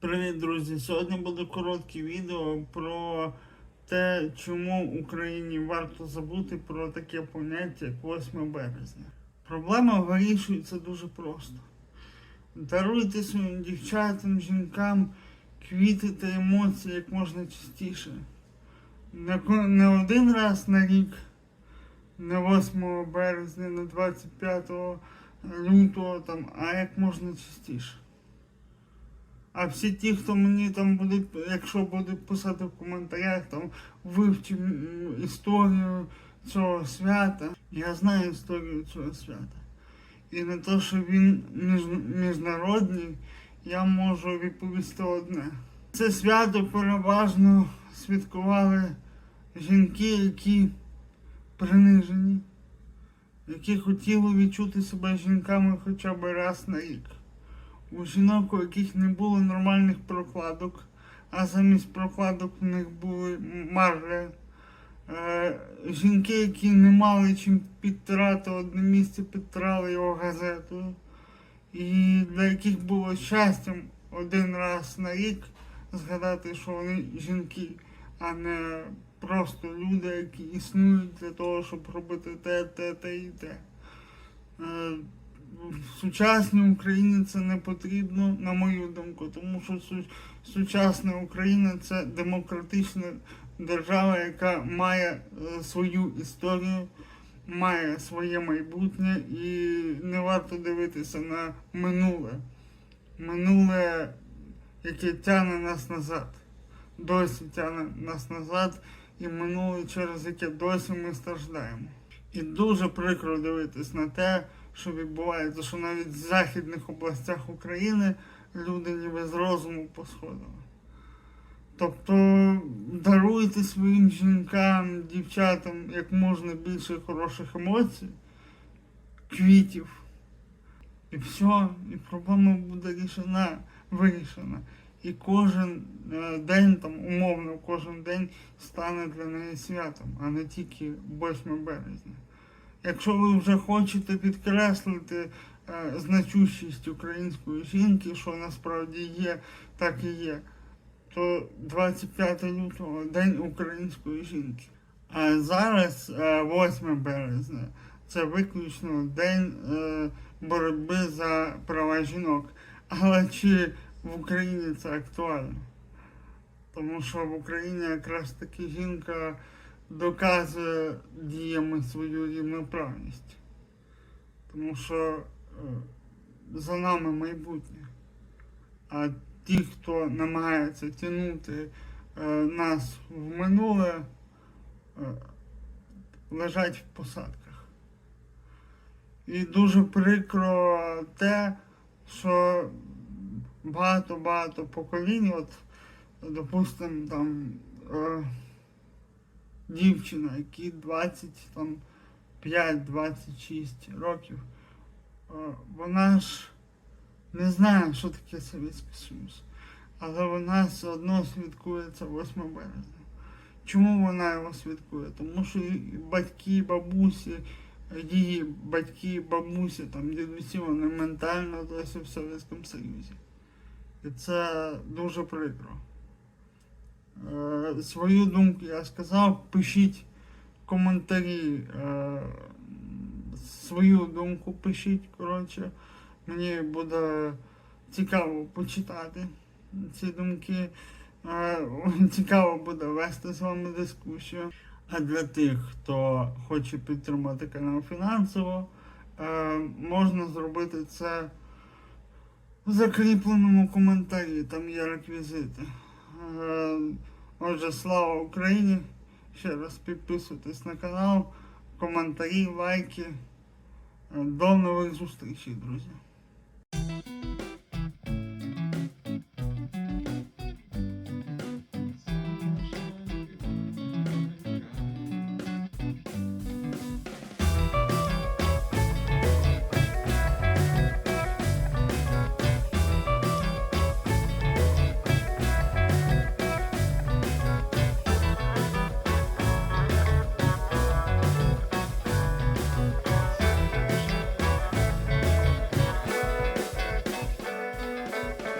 Привіт, друзі! Сьогодні буде коротке відео про те, чому Україні варто забути про таке поняття, як 8 березня. Проблема вирішується дуже просто. Даруйте своїм дівчатам, жінкам квіти та емоції як можна частіше. Не, один раз на рік, не 8 березня, не 25 лютого, там, а як можна частіше. А всі ті, хто мені там будуть, якщо будуть писати в коментарях, там вивчив історію цього свята. Я знаю історію цього свята. І не то, що він між, міжнародний, я можу відповісти одне. Це свято переважно святкували жінки, які принижені, які хотіли відчути себе жінками хоча б раз на рік у жінок, у яких не було нормальних прокладок, а замість прокладок в них були марля. Е, жінки, які не мали чим підтирати одне місце, підтирали його газетою. І для яких було щастям один раз на рік згадати, що вони жінки, а не просто люди, які існують для того, щоб робити те, те, те і те. Е, в сучасній Україні це не потрібно, на мою думку, тому що сучасна Україна це демократична держава, яка має е, свою історію, має своє майбутнє і не варто дивитися на минуле. Минуле, яке тягне нас назад, досі тягне нас назад, і минуле, через яке досі ми страждаємо. І дуже прикро дивитись на те, що відбувається, що навіть в західних областях України люди ніби з розуму посходили. Тобто даруйте своїм жінкам, дівчатам як можна більше хороших емоцій, квітів. І все, і проблема буде рішена, вирішена. І кожен е, день, там, умовно, кожен день стане для неї святом, а не тільки 8 березня. Якщо ви вже хочете підкреслити е, значущість української жінки, що насправді є, так і є, то 25 лютого День української жінки. А зараз е, 8 березня це виключно день е, боротьби за права жінок. Але чи в Україні це актуально? Тому що в Україні якраз таки жінка доказує діями свою рівноправність. Тому що е, за нами майбутнє. А ті, хто намагається тягнути е, нас в минуле, е, лежать в посадках. І дуже прикро те, що багато-багато поколінь, от, допустимо, там. Е, дівчина, якій 20, там, 5-26 років, е, вона ж не знає, що таке Совєтський Союз. Але вона все одно святкує це 8 березня. Чому вона його святкує? Тому що батьки, бабусі, її батьки, бабусі, там дідусі, вони ментально досі в Совєтському Союзі. І це дуже прикро. Е, свою думку я сказав, пишіть коментарі, е, свою думку пишіть, коротше. Мені буде цікаво почитати ці думки. Е, Цікаво буде вести з вами дискусію. А для тих, хто хоче підтримати канал фінансово, е, можна зробити це закріпленому коментарі, там є реквізити. Е, Отже, слава Україні! Ще раз підписуйтесь на канал, коментарі, лайки. До нових зустрічей, друзі.